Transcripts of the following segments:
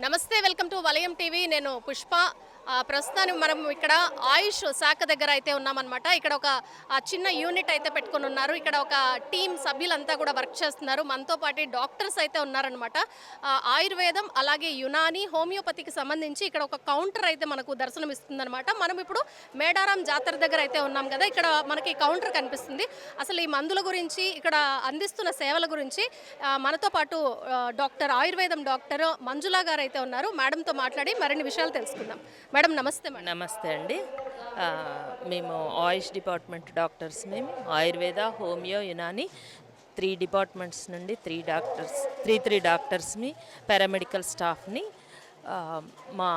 నమస్తే welcome to వలయం TV. నేను పుష్ప. ప్రస్తుతానికి మనం ఇక్కడ ఆయుష్ శాఖ దగ్గర అయితే ఉన్నామన్నమాట. ఇక్కడ ఒక చిన్న యూనిట్ అయితే పెట్టుకొని ఉన్నారు. ఇక్కడ ఒక టీం సభ్యులంతా కూడా వర్క్ చేస్తున్నారు. మనతో పాటు డాక్టర్స్ అయితే ఉన్నారనమాట ఆయుర్వేదం అలాగే యునాని హోమియోపతికి సంబంధించి ఇక్కడ ఒక కౌంటర్ అయితే మనకు దర్శనం ఇస్తుందన్నమాట. మనం ఇప్పుడు మేడారం జాతర దగ్గర అయితే ఉన్నాం కదా ఇక్కడ మనకి కౌంటర్ కనిపిస్తుంది. అసలు ఈ మందుల గురించి ఇక్కడ అందిస్తున్న సేవల గురించి మనతో పాటు డాక్టర్ ఆయుర్వేదం డాక్టర్ మంజులా గారు అయితే ఉన్నారు. మేడంతో మాట్లాడి మరిన్ని విషయాలు తెలుసుకుందాం. మేడం నమస్తే మేడం. నమస్తే అండి. మేము ఆయుష్ డిపార్ట్మెంట్ డాక్టర్స్ మేము Ayurveda homeo Unani three departments నుండి త్రీ డాక్టర్స్ త్రీ త్రీ డాక్టర్స్ని పారామెడికల్ స్టాఫ్ని మా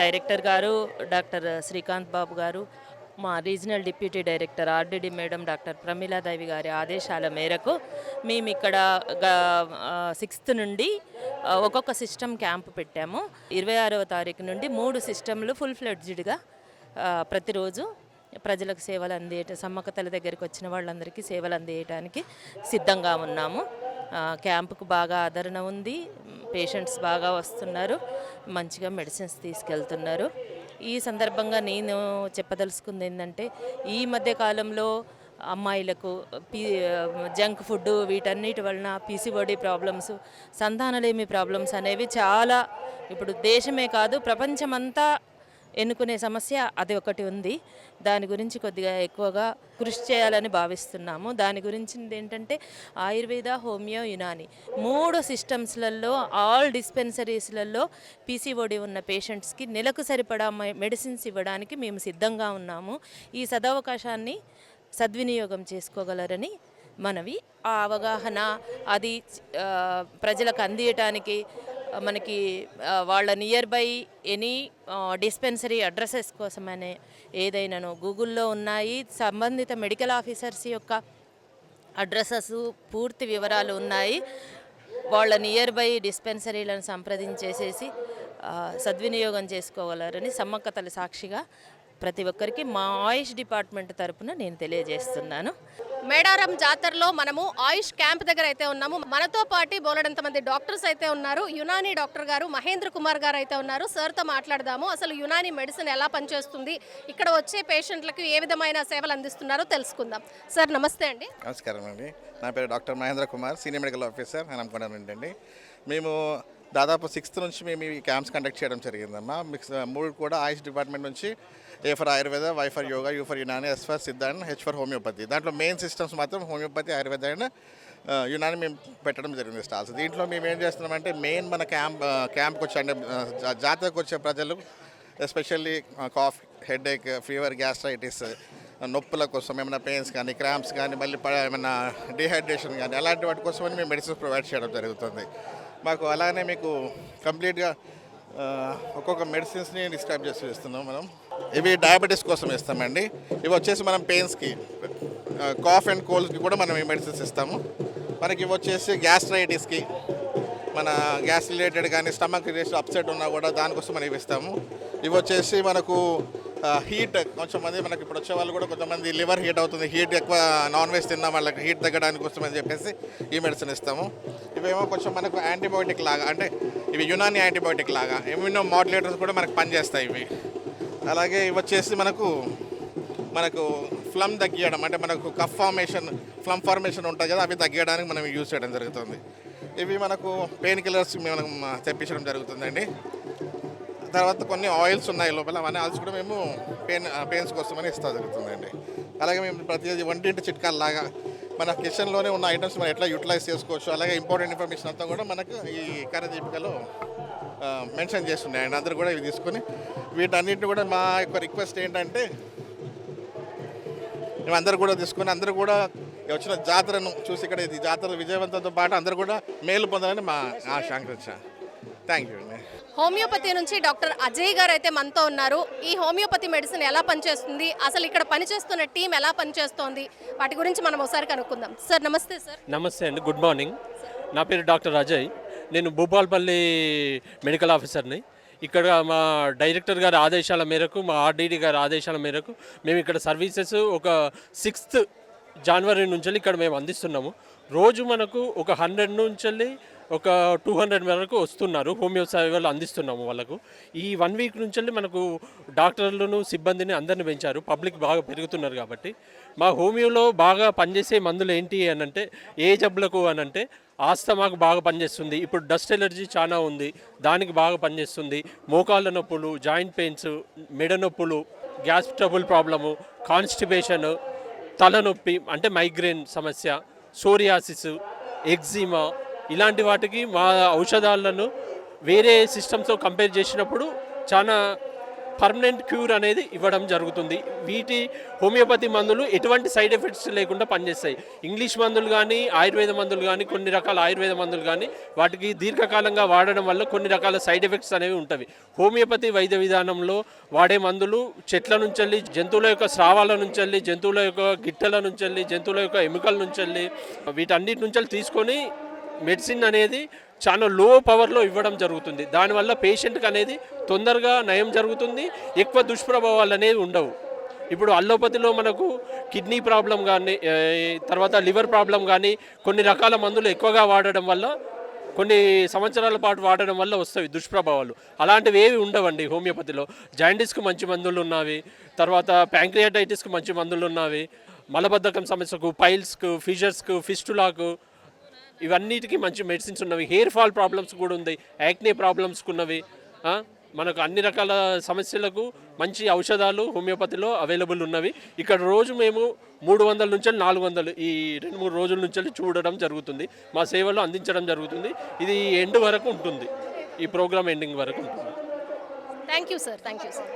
డైరెక్టర్ గారు డాక్టర్ శ్రీకాంత్ బాబు గారు మా regional deputy director RDD madam doctor Pramiladevi గారి ఆదేశాల మేరకు మేము ఇక్కడ సిక్స్త్ నుండి ఒక్కొక్క సిస్టమ్ క్యాంప్ పెట్టాము. ఇరవై ఆరవ తారీఖు నుండి మూడు సిస్టమ్లు ఫుల్ ఫ్లెడ్జ్డ్గా ప్రతిరోజు ప్రజలకు సేవలు అందేట సమ్మకతల దగ్గరికి వచ్చిన వాళ్ళందరికీ సేవలు అందేయటానికి సిద్ధంగా ఉన్నాము. క్యాంపుకు బాగా ఆదరణ ఉంది. పేషెంట్స్ బాగా వస్తున్నారు. మంచిగా మెడిసిన్స్ తీసుకెళ్తున్నారు. ఈ సందర్భంగా నేను చెప్పదలుచుకుంది ఏంటంటే ఈ మధ్య కాలంలో అమ్మాయిలకు పీ జంక్ ఫుడ్ వీటన్నిటి వలన పీసీఓడి ప్రాబ్లమ్స్ సంతానలేమి ప్రాబ్లమ్స్ అనేవి చాలా ఇప్పుడు దేశమే కాదు ప్రపంచమంతా ఎన్నుకునే సమస్య అది ఒకటి ఉంది. దాని గురించి కొద్దిగా ఎక్కువగా కృషి చేయాలని భావిస్తున్నాము. దాని గురించి ఏంటంటే ఆయుర్వేద హోమియో యునాని మూడు సిస్టమ్స్లలో ఆల్ డిస్పెన్సరీస్లలో పీసీఓడి ఉన్న పేషెంట్స్కి నెలకు సరిపడా మె- మెడిసిన్స్ ఇవ్వడానికి మేము సిద్ధంగా ఉన్నాము. ఈ సదవకాశాన్ని సద్వినియోగం చేసుకోగలరని మనవి. ఆ అవగాహన అది ప్రజలకు అందియటానికి మనకి వాళ్ళ nearby any dispensary addresses కోసమనే ఏదైనాను గూగుల్లో ఉన్నాయి. సంబంధిత మెడికల్ ఆఫీసర్స్ యొక్క అడ్రసెస్ పూర్తి వివరాలు ఉన్నాయి. వాళ్ళ నియర్ బై డిస్పెన్సరీలను సంప్రదించేసేసి సద్వినియోగం చేసుకోగలరని సమ్మక్కతల సాక్షిగా ప్రతి ఒక్కరికి మా ఆయుష్ డిపార్ట్మెంట్ తరపున నేను తెలియజేస్తున్నాను. మేడారం జాతరలో మనము ఆయుష్ క్యాంప్ దగ్గర అయితే ఉన్నాము. మనతో పాటు బోలెడంత మంది డాక్టర్స్ అయితే ఉన్నారు. యునాని డాక్టర్ గారు మహేంద్ర కుమార్ గారు అయితే ఉన్నారు. సార్తో మాట్లాడదాము. అసలు యునాని మెడిసిన్ ఎలా పనిచేస్తుంది? ఇక్కడ వచ్చే పేషెంట్లకు ఏ విధమైన సేవలు అందిస్తున్నారో తెలుసుకుందాం. సార్ నమస్తే అండి. నమస్కారం అండి. నా పేరు doctor Mahendra Kumar senior medical officer అని నుండి మేము దాదాపు సిక్స్త్ నుంచి మేము ఈ క్యాంప్స్ కండక్ట్ చేయడం జరిగిందమ్మా. మిక్స్ మూడు కూడా ఆయుష్ డిపార్ట్మెంట్ నుంచి A for Ayurveda Y for yoga U for Unani S for Siddha and H for homeopathy దాంట్లో మెయిన్ సిస్టమ్స్ మాత్రం హోమియోపతి ఆయుర్వేద అండ్ యునాని మేము పెట్టడం జరిగింది స్టాల్స్ దీంట్లో మేము ఏం చేస్తున్నామంటే మెయిన్ మన క్యాంప్ క్యాంప్కి వచ్చే అంటే జా- జాతరకు వచ్చే ప్రజలు especially cough headache fever gastritis నొప్పుల కోసం ఏమైనా పెయిన్స్ కానీ క్రాంప్స్ కానీ మళ్ళీ ఏమైనా డిహైడ్రేషన్ కానీ అలాంటి వాటి కోసం మేము మెడిసిన్స్ ప్రొవైడ్ చేయడం జరుగుతుంది. మాకు అలానే మీకు కంప్లీట్గా ఒక్కొక్క మెడిసిన్స్ని డిస్క్రైబ్ చేసి ఇస్తున్నాం మనం. ఇవి డయాబెటీస్ కోసం ఇస్తామండి ఇవి వచ్చేసి మనం పెయిన్స్కి కాఫ్ అండ్ కోల్డ్స్కి కూడా మనం ఈ మెడిసిన్స్ ఇస్తాము. మనకి ఇవి వచ్చేసి గ్యాస్ట్రైటిస్కి మన గ్యాస్ రిలేటెడ్ కానీ స్టమక్ రిలేటెడ్ అప్సెట్ ఉన్నా కూడా దానికోసం మనం ఇవి ఇస్తాము. ఇవి వచ్చేసి మనకు హీట్ కొంచెం మంది మనకి ఇప్పుడు వచ్చే వాళ్ళు కూడా కొంతమంది లివర్ హీట్ అవుతుంది. హీట్ ఎక్కువ నాన్ వెజ్ తిన్న వాళ్ళకి హీట్ తగ్గడానికి వస్తుందని అని చెప్పేసి ఈ మెడిసిన్ ఇస్తాము. ఇవేమో కొంచెం మనకు యాంటీబయోటిక్ లాగా అంటే ఇవి యునాని యాంటీబయోటిక్ లాగా ఇమ్యూనో మాడ్యులేటర్స్ కూడా మనకు పనిచేస్తాయి ఇవి. అలాగే ఇవి వచ్చేసి మనకు మనకు ఫ్లమ్ తగ్గియడం అంటే మనకు కఫ్ ఫార్మేషన్ ఫ్లమ్ ఫార్మేషన్ ఉంటుంది కదా అవి తగ్గించడానికి మనం యూజ్ చేయడం జరుగుతుంది. ఇవి మనకు పెయిన్ కిల్లర్స్ మనం తెప్పించడం జరుగుతుందండి. తర్వాత కొన్ని ఆయిల్స్ ఉన్నాయి లోపల అవన్నీ ఆయిల్స్ కూడా మేము పెయిన్ పెయిన్స్ కోసమని ఇస్తా జరుగుతుందండి. అలాగే మేము ప్రతి వంటింటి చిట్కాలు లాగా మన కిచెన్లోనే ఉన్న ఐటమ్స్ మనం ఎట్లా యూటిలైజ్ చేసుకోవచ్చు అలాగే ఇంపార్టెంట్ ఇన్ఫర్మేషన్ అంతా కూడా మనకు ఈ కరదీపికలో మెన్షన్ చేస్తున్నాయండి అందరూ కూడా ఇవి తీసుకొని వీటన్నిటిని కూడా మా యొక్క రిక్వెస్ట్ ఏంటంటే మేమందరూ కూడా తీసుకొని అందరూ కూడా వచ్చిన జాతరను చూసి ఇక్కడ ఇది జాతర విజయవంతంతో పాటు అందరూ కూడా మేలు పొందాలని మా ఆశాంక్ష థ్యాంక్ యూ అండి హోమియోపతి నుంచి డాక్టర్ అజయ్ గారు అయితే మనతో ఉన్నారు. ఈ హోమియోపతి మెడిసిన్ ఎలా పనిచేస్తుంది? అసలు ఇక్కడ పనిచేస్తున్న టీం ఎలా పనిచేస్తోంది? వాటి గురించి మనం ఒకసారి కనుక్కుందాం. సార్ నమస్తే సార్. నమస్తే అండి. Good morning. నా పేరు డాక్టర్ అజయ్. నేను భూపాల్పల్లి మెడికల్ ఆఫీసర్ని. ఇక్కడ మా డైరెక్టర్ గారి ఆదేశాల మేరకు మా ఆర్డీడీ గారి ఆదేశాల మేరకు మేము ఇక్కడ సర్వీసెస్ ఒక సిక్స్త్ జనవరి నుంచి ఇక్కడ మేము అందిస్తున్నాము. రోజు మనకు ఒక హండ్రెడ్ నుంచి ఒక టూ హండ్రెడ్ వరకు వస్తున్నారు. హోమియో సేవలు అందిస్తున్నాము వాళ్ళకు. ఈ వన్ వీక్ నుంచి మనకు డాక్టర్లను సిబ్బందిని అందరిని పెంచారు. పబ్లిక్ బాగా పెరుగుతున్నారు కాబట్టి. మా హోమియోలో బాగా పనిచేసే మందులు ఏంటి అని అంటే ఏ జబ్బులకు అని అంటే ఆస్తమాకు బాగా పనిచేస్తుంది. ఇప్పుడు డస్ట్ ఎలర్జీ చాలా ఉంది. దానికి బాగా పనిచేస్తుంది. మోకాళ్ళ నొప్పులు జాయింట్ పెయిన్స్ మెడ నొప్పులు గ్యాస్ ట్రబుల్ ప్రాబ్లము కాన్స్టిపేషన్ తలనొప్పి అంటే మైగ్రేన్ సమస్య సోరియాసిస్ ఎగ్జిమా ఇలాంటి వాటికి మా ఔషధాలను వేరే సిస్టమ్స్తో కంపేర్ చేసినప్పుడు చాలా పర్మనెంట్ క్యూర్ అనేది ఇవ్వడం జరుగుతుంది. వీటి హోమియోపతి మందులు ఎటువంటి సైడ్ ఎఫెక్ట్స్ లేకుండా పనిచేస్తాయి. ఇంగ్లీష్ మందులు కానీ ఆయుర్వేద మందులు కానీ కొన్ని రకాల ఆయుర్వేద మందులు కానీ వాటికి దీర్ఘకాలంగా వాడడం వల్ల కొన్ని రకాల సైడ్ ఎఫెక్ట్స్ అనేవి ఉంటాయి. హోమియోపతి వైద్య విధానంలో వాడే మందులు చెట్ల నుంచి జంతువుల యొక్క స్రావాల నుంచి జంతువుల యొక్క గిట్టల నుంచి జంతువుల యొక్క ఎముకల నుంచి వెళ్ళి వీటన్నిటి నుంచి తీసుకొని మెడిసిన్ అనేది చాలా లో పవర్లో ఇవ్వడం జరుగుతుంది. దానివల్ల పేషెంట్కి అనేది తొందరగా నయం జరుగుతుంది. ఎక్కువ దుష్ప్రభావాలు అనేవి ఉండవు. ఇప్పుడు అల్లోపతిలో మనకు కిడ్నీ ప్రాబ్లం కానీ తర్వాత లివర్ ప్రాబ్లం కానీ కొన్ని రకాల మందులు ఎక్కువగా వాడడం వల్ల కొన్ని సంవత్సరాల పాటు వాడడం వల్ల వస్తాయి దుష్ప్రభావాలు. అలాంటివి ఏవి ఉండవండి హోమియోపతిలో. జాయింటిస్కి మంచి మందులు ఉన్నవి తర్వాత ప్యాంక్రియాటైటిస్కి మంచి మందులు ఉన్నవి మలబద్ధకం సమస్యకు పైల్స్కు ఫిషర్స్కు ఫిస్టులాకు ఇవన్నిటికీ మంచి మెడిసిన్స్ ఉన్నవి. హెయిర్ ఫాల్ ప్రాబ్లమ్స్ కూడా ఉంది. యాక్నే ప్రాబ్లమ్స్ ఉన్నవి మనకు అన్ని రకాల సమస్యలకు మంచి ఔషధాలు హోమియోపతిలో అవైలబుల్ ఉన్నవి. ఇక్కడ రోజు మేము మూడు వందల నుంచి నాలుగు వందలు ఈ రెండు మూడు రోజుల నుంచి చూడడం జరుగుతుంది. మా సేవలు అందించడం జరుగుతుంది. ఇది ఎండ్ వరకు ఉంటుంది. ఈ ప్రోగ్రామ్ ఎండింగ్ వరకు ఉంటుంది. Thank you sir thank you sir